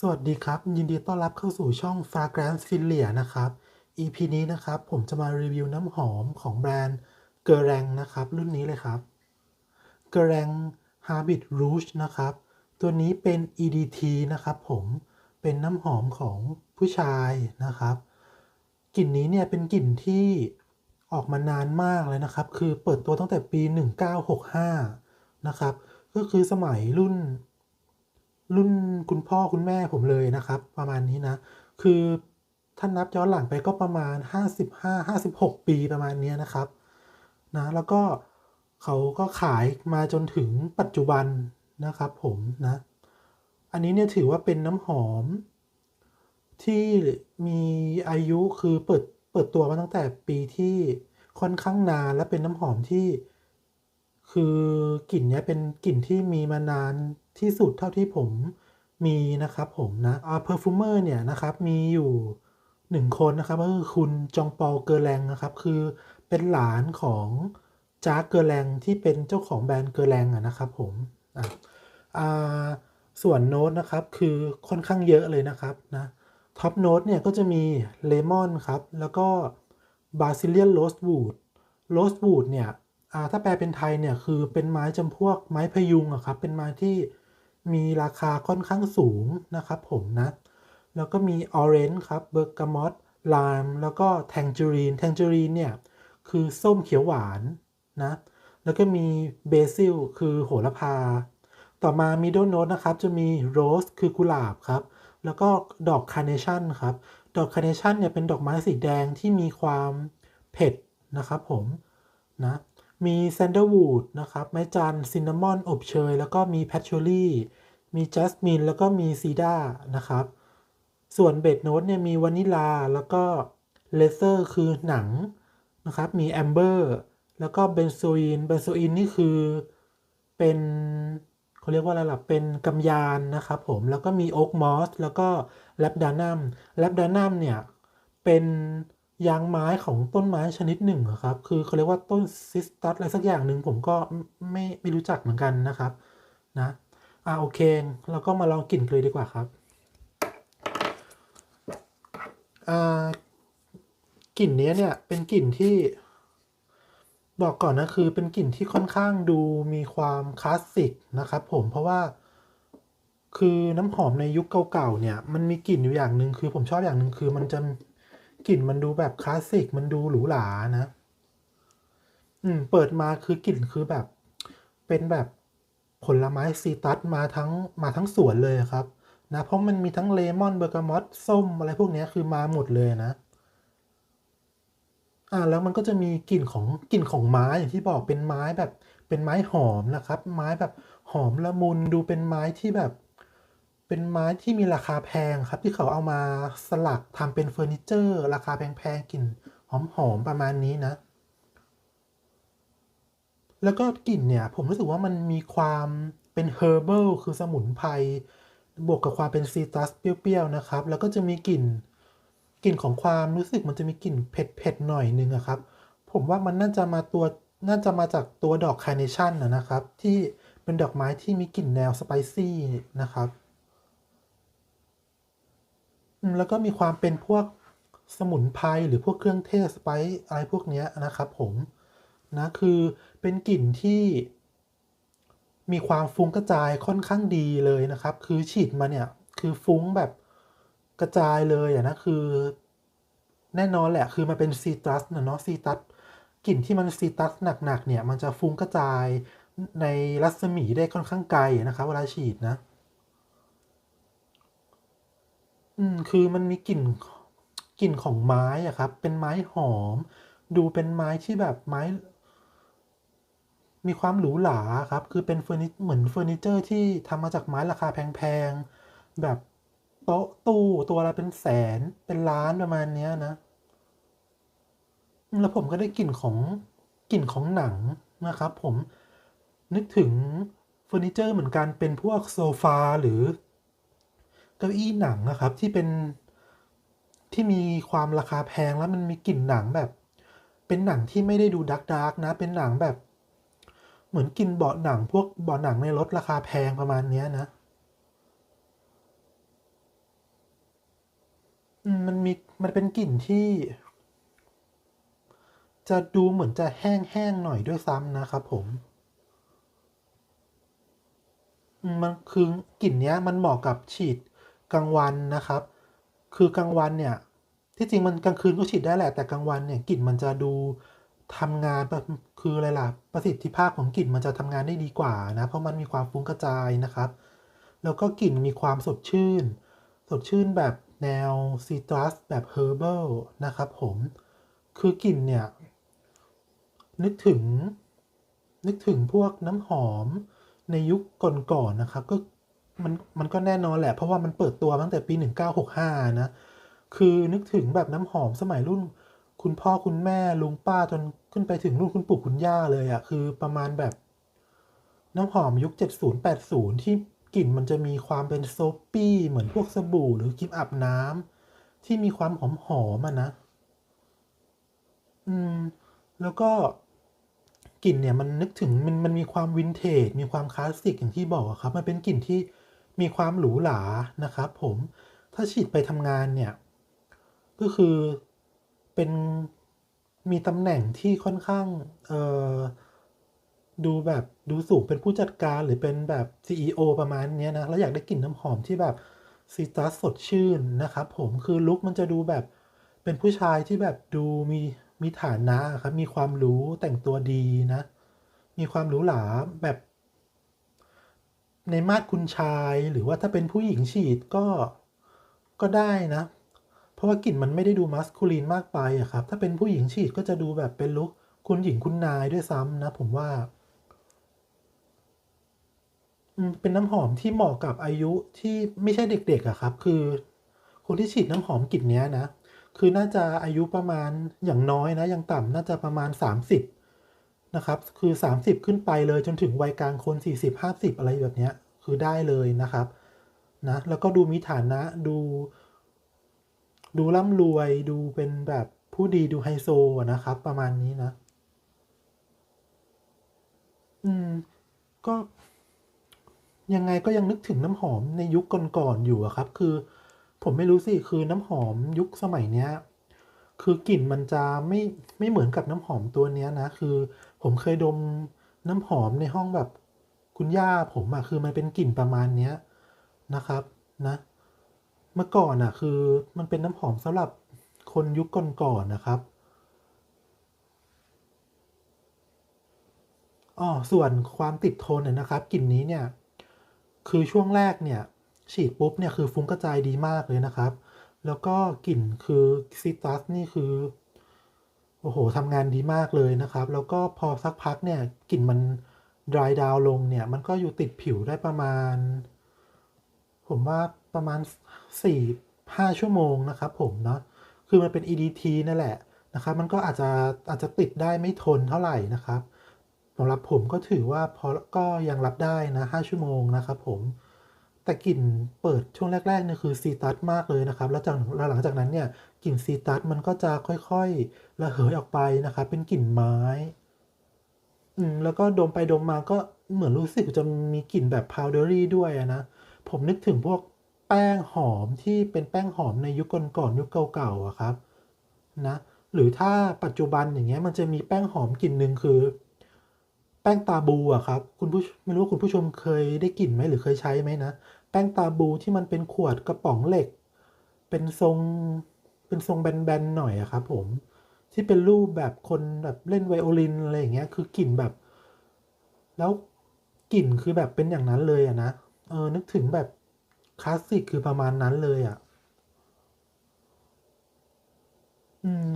สวัสดีครับ ยินดีต้อนรับเข้าสู่ช่อง Fragrance Filia นะครับ EP นี้นะครับ ผมจะมารีวิวน้ำหอมของแบรนด์เกอแรงนะครับ รุ่นนี้เลยครับเกอแรง Habit Rouge นะครับ ตัวนี้เป็น EDT นะครับผมเป็นน้ำหอมของผู้ชายนะครับกลิ่นนี้เนี่ยเป็นกลิ่นที่ออกมานานมากเลยนะครับ คือเปิดตัวตั้งแต่ปี 1965 นะครับ ก็คือสมัยรุ่น รุ่นคุณพ่อคุณแม่ผมเลยนะครับ ประมาณนี้นะ คือท่านนับย้อนหลังไปก็ประมาณ 55 56 ปีประมาณนี้นะครับนะแล้วก็เขาก็ขายมาจนถึงปัจจุบันนะครับผมนะ อันนี้เนี่ยถือว่าเป็นน้ำหอม ที่มีอายุคือเปิดเปิดตัวมาตั้งแต่ปีที่ค่อนข้างนานและเป็นน้ำหอมที่ คือกลิ่นเนี้ยเป็นกลิ่นที่มีมานานที่สุดเท่าที่ผมมีนะครับผมนะอ่าเพอร์ฟูเมอร์เนี่ยนะครับมีอยู่หนึ่งคนนะครับก็คือคุณจองปอลเกอแรงนะครับ คือเป็นหลานของจ้าเกอแรงที่เป็นเจ้าของแบรนด์เกอแรงอะนะครับผมอะอ่าส่วนโน้ตนะครับคือค่อนข้างเยอะเลยนะครับนะท็อปโน้ตเนี่ยก็จะมีเลมอนครับ แล้วก็บาซิเลียนโรสวูดโรสวูดเนี่ย ถ้าแปลเป็นไทยเนี่ยคือเป็นไม้จำพวกไม้พยุงอะครับเป็นไม้ที่มีราคาค่อนข้างสูงนะครับผมนะ แล้วก็มีออเรนจ์ครับเบอร์กามอตลามแล้วก็แทงจูรีนแทงจูรีนเนี่ยคือส้มเขียวหวานนะแล้วก็มีเบซิลคือโหระพา ต่อมามิดเดิลโน e นะครับจะมีโรสคือกุหลาบครับแล้วก็ดอกคาร์เนชั่นครับดอกคาร์เนชั่นเนี่ยเป็นดอกไม้สีแดงที่มีความเผ็ดนะครับผมนะ มีแซนเดอร์วูดนะครับไม้จันซินนามอน อบเชย แล้วก็มีแพทชูรี่มีจัสมินแล้วก็มีซีด้านะครับ ส่วนเบดโน e เนี่ยมีวานิลา แล้วก็เลเซอร์คือหนังนะครับ มีแอมเบอร์แล้วก็เบนโซอินเบนโซอินนี่คือเป็นเขาเรียกว่าอะไรล่ะเป็นกำยานนะครับผมแล้วก็มีโอ๊กมอสแล้วก็แลบดานัมแลบดานัมเนี่ยเป็น ยางไม้ของต้นไม้ชนิดหนึ่งครับ คือเขาเรียกว่าต้นซิสตัสอะไรสักอย่างหนึ่งผมก็ไม่ไม่รู้จักเหมือนกันนะครับนะอ่าโอเคเราก็มาลองกลิ่นกันเลยดีกว่าครับอ่ากลิ่นนี้เนี่ยเป็นกลิ่นที่บอกก่อนนะคือเป็นกลิ่นที่ค่อนข้างดูมีความคลาสสิกนะครับผมเพราะว่าคือน้ำหอมในยุคเก่าๆเนี่ยมันมีกลิ่นอยู่อย่างหนึ่งคือผมชอบอย่างหนึ่งคือมันจะ กลิ่นมันดูแบบคลาสสิกมันดูหรูหรานะ อืม เปิดมาคือกลิ่นคือแบบ เป็นแบบผลไม้ซีตัสมาทั้งมาทั้งสวนเลยครับ นะ เพราะมันมีทั้งเลมอนเบอร์กามอตส้มอะไรพวกนี้คือมาหมดเลยนะ อ่าแล้วมันก็จะมีกลิ่นของกลิ่นของไม้อย่างที่บอกเป็นไม้แบบ เป็นไม้หอมนะครับ ไม้แบบหอมละมุนดูเป็นไม้ที่แบบ เป็นไม้ที่มีราคาแพงครับ ที่เขาเอามาสลักทำเป็นเฟอร์นิเจอร์ ราคาแพงๆกลิ่นหอมๆประมาณนี้นะ แล้วก็กลิ่นเนี่ยผมรู้สึกว่ามันมีความเป็นเฮอร์เบิลคือสมุนไพรบวกกับความเป็นซีตรัสเปรี้ยวๆนะครับ แล้วก็จะมีกลิ่นกลิ่นของความรู้สึกมันจะมีกลิ่นเผ็ดๆหน่อยนึงอะครับ ผมว่ามันน่าจะมาตัวน่าจะมาจากตัวดอกคาร์เนชั่นนะครับ ที่เป็นดอกไม้ที่มีกลิ่นแนวสไปซี่นะครับ แล้วก็มีความเป็นพวกสมุนไพรหรือพวกเครื่องเทศสไปซ์อะไรพวกเนี้ยนะครับผมนะคือเป็นกลิ่นที่มีความฟุ้งกระจายค่อนข้างดีเลยนะครับ คือฉีดมาเนี่ยคือฟุ้งแบบกระจายเลยอะนะคือ แน่นอนแหละคือมันเป็นซีตรัสเนาะซีตรัสกลิ่นที่มันซีตรัสหนักๆเนี่ยมันจะฟุ้งกระจายในรัศมีได้ค่อนข้างไกลนะครับ เวลาฉีดนะ อืม คือมันมีกลิ่น กลิ่นของไม้อะครับ เป็นไม้หอม ดูเป็นไม้ที่แบบไม้ มีความหรูหราครับ คือเป็นเฟอร์นิเหมือนเฟอร์นิเจอร์ที่ทำมาจากไม้ราคาแพงๆ แบบโต๊ะตู้ตัวละเป็นแสนเป็นล้านประมาณเนี้ยนะ แล้วผมก็ได้กลิ่นของกลิ่นของหนังนะครับ ผมนึกถึงเฟอร์นิเจอร์เหมือนกันเป็นพวกโซฟาหรือาอี้หนังนะครับ ที่เป็นที่มีความราคาแพงแล้วมันมีกลิ่นหนังแบบ เป็นหนังที่ไม่ได้ดูดักดักนะ เป็นหนังแบบ เหมือนกินเบาะหนังพวกเบาะหนังในรถราคาแพงประมาณเนี้ยนะมันมีมันเป็นกลิ่นที่ จะดูเหมือนจะแห้งๆหน่อยด้วยซ้ำนะครับผมมันคือกลิ่นเนี้ยมันเหมาะกับฉีด กลางวันนะครับ คือกลางวันเนี่ยที่จริงมันกลางคืนก็ฉีดได้แหละแต่กลางวันเนี่ยกลิ่นมันจะดูทำงานแบบคืออะไรล่ะประสิทธิภาพของกลิ่นมันจะทำงานได้ดีกว่านะเพราะมันมีความฟุ้งกระจายนะครับ แล้วก็กลิ่นมีความสดชื่น สดชื่นแบบแนวซีตรัสแบบเฮอร์เบิลนะครับผมคือกลิ่นเนี่ย นึกถึง นึกถึงพวกน้ำหอมในยุคก่อนๆนะครับ ก็ มันมันก็แน่นอนแหละ เพราะว่ามันเปิดตัวตั้งแต่ปี 1965 นะ คือนึกถึงแบบน้ำหอมสมัยรุ่น คุณพ่อคุณแม่ลุงป้าจนขึ้นไปถึงรุ่นคุณปู่คุณย่าเลยอะ่ะคือประมาณแบบ น้ำหอมยุค 70 80 ที่กลิ่นมันจะมีความเป็นโซปปี้เหมือนพวกสบู่หรือครีมอาบน้ำที่มีความหอมหอมๆอะนะ อืม แล้วก็กลิ่นเนี่ยมันนึกถึงมันมันมีความวินเทจมีความคลาสสิกอย่างที่บอกอะครับ มันเป็นกลิ่นที่ มีความหรูหรานะครับผมถ้าฉีดไปทำงานเนี่ย ก็คือเป็นมีตำแหน่งที่ค่อนข้างเอ่อดูแบบดูสูงเป็นผู้จัดการหรือเป็นแบบ CEO ประมาณนี้นะ แล้วอยากได้กลิ่นน้ำหอมที่แบบซีตรัสสดชื่นนะครับผมคือลุคมันจะดูแบบเป็นผู้ชายที่แบบดูมีมีฐานะครับ มีความรู้แต่งตัวดีนะ มีความหรูหราแบบ ในมาดคุณชายหรือว่าถ้าเป็นผู้หญิงฉีดก็ก็ได้นะ เพราะว่ากลิ่นมันไม่ได้ดูมัสคูลีนมากไปอะครับ ถ้าเป็นผู้หญิงฉีดก็จะดูแบบเป็นลุคคุณหญิงคุณนายด้วยซ้ำนะ ผมว่าเป็นน้ำหอมที่เหมาะกับอายุที่ไม่ใช่เด็กๆอะครับ คือ คนที่ฉีดน้ำหอมกลิ่นนี้นะ คือน่าจะอายุประมาณอย่างน้อยนะย่างต่ำน่าจะประมาณ 30 นะครับ คือ 30 ขึ้นไปเลยจนถึงวัยกลางคน 40 50 อะไรแบบเนี้ยคือได้เลยนะครับนะแล้วก็ดูมีฐานะดู ดูร่ำรวยดูเป็นแบบผู้ดีดูไฮโซนะครับ ประมาณนี้นะ อืม ก็ ยังไงก็ยังนึกถึงน้ำหอมในยุคก่อนๆอยู่อะครับ คือ ผมไม่รู้สิ คือน้ำหอมยุคสมัยเนี้ย คือกลิ่นมันจะไม่ไม่เหมือนกับน้ำหอมตัวเนี้ยนะ คือผมเคยดมน้ำหอมในห้องแบบคุณย่าผมอะคือมันเป็นกลิ่นประมาณเนี้ยนะครับนะเมื่อก่อนอะคือมันเป็นน้ำหอมสำหรับคนยุคก่อนๆนะครับอ๋อส่วนความติดทนเนี่ยนะครับกลิ่นนี้เนี่ย คือช่วงแรกเนี่ย ฉีดปุ๊บเนี่ยคือฟุ้งกระจายดีมากเลยนะครับ แล้วก็กลิ่นคือซิตรัสนี่คือ โอ้โหทำงานดีมากเลยนะครับ แล้วก็พอสักพักเนี่ยกลิ่นมัน dry down ลงเนี่ยมันก็อยู่ติดผิวได้ประมาณ ผมว่าประมาณ 4-5 ชั่วโมงนะครับผมเนาะคือมันเป็น EDT นั่นแหละนะครับมันก็อาจจะอาจจะติดได้ไม่ทนเท่าไหร่นะครับสำหรับผมก็ถือว่าพอก็ยังรับได้นะ 5 ชั่วโมงนะครับผม แต่กลิ่นเปิดช่วงแรกๆเนี่ยคือซีตัสมากเลยนะครับ แล้วจากหลังจากนั้นเนี่ยกลิ่นซีตัสมันก็จะค่อยๆระเหยออกไปนะครับ เป็นกลิ่นไม้ อืมแล้วก็ดมไปดมมาก็เหมือนรู้สึกจะมีกลิ่นแบบพาวเดอรี่ด้วยนะ ผมนึกถึงพวกแป้งหอมที่เป็นแป้งหอมในยุคก่อนๆยุคเก่าๆอะครับ นะ หรือถ้าปัจจุบันอย่างเงี้ยมันจะมีแป้งหอมกลิ่นหนึ่งคือ แป้งตาบูอะครับ คุณผู้ไม่รู้ว่าคุณผู้ชมเคยได้กลิ่นไหมหรือเคยใช้ไหมนะ แป้งตาบูที่มันเป็นขวดกระป๋องเหล็ก เป็นทรงเป็นทรงแบนๆหน่อยอะครับผมที่เป็นรูปแบบคนแบบเล่นไวโอลินอะไรอย่างเงี้ยคือกลิ่นแบบ แล้วกลิ่นคือแบบเป็นอย่างนั้นเลยอะนะเออนึกถึงแบบคลาสสิกคือประมาณนั้นเลยอะอืม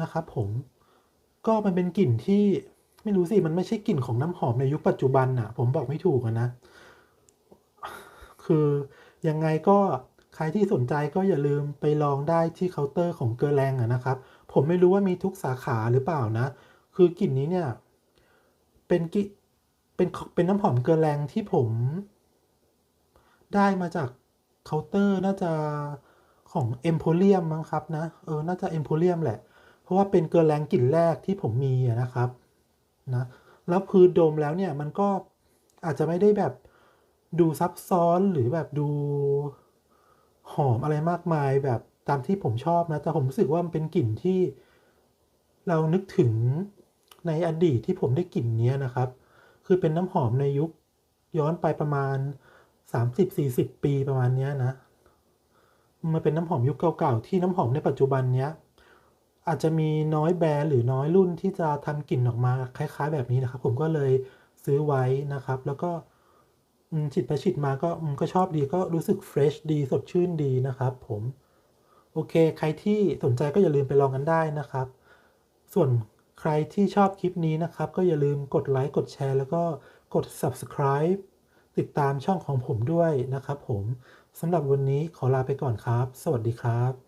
นะครับผมก็มันเป็นกลิ่นที่ไม่รู้สิมันไม่ใช่กลิ่นของน้ำหอมในยุคปัจจุบันน่ะผมบอกไม่ถูกอะนะ คือยังไงก็ใครที่สนใจก็อย่าลืมไปลองได้ที่เคาน์เตอร์ของเกอแรงนะครับ ผมไม่รู้ว่ามีทุกสาขาหรือเปล่านะ คือกลิ่นนี้เนี่ย เป็นกิเป็นเป็นน้ำหอมเกอแรงที่ผม ได้มาจากเคาน์เตอร์น่าจะของเอ็มโพเรียมมั้งครับนะเออน่าจะเอ็มโพเรียมแหละ เพราะว่าเป็นเกอแรงกลิ่นแรกที่ผมมีนะครับนะแล้วคือดมแล้วเนี่ยมันก็อาจจะไม่ได้แบบ ดูซับซ้อนหรือแบบดูหอมอะไรมากมายแบบตามที่ผมชอบนะ แต่ผมรู้สึกว่ามันเป็นกลิ่นที่เรานึกถึงในอดีตที่ผมได้กลิ่นนี้นะครับ คือเป็นน้ำหอมในยุคย้อนไปประมาณ 30-40 ปีประมาณนี้นะมันเป็นน้ำหอมยุคเก่าๆที่น้ำหอมในปัจจุบันเนี้ยอาจจะมีน้อยแบรนด์หรือน้อยรุ่นที่จะทำกลิ่นออกมาคล้าย ๆ แบบนี้นะครับ ผมก็เลยซื้อไว้นะครับ แล้วก็ ฉีดไปฉีดมาก็ก็ชอบดีก็รู้สึกเฟรชดีสดชื่นดีนะครับ ผม โอเค ใครที่สนใจก็อย่าลืมไปลองกันได้นะครับ ส่วนใครที่ชอบคลิปนี้นะครับ ก็อย่าลืมกดไลค์กดแชร์ แล้วก็กด subscribe ติดตามช่องของผมด้วยนะครับผมสำหรับวันนี้ขอลาไปก่อนครับ สวัสดีครับ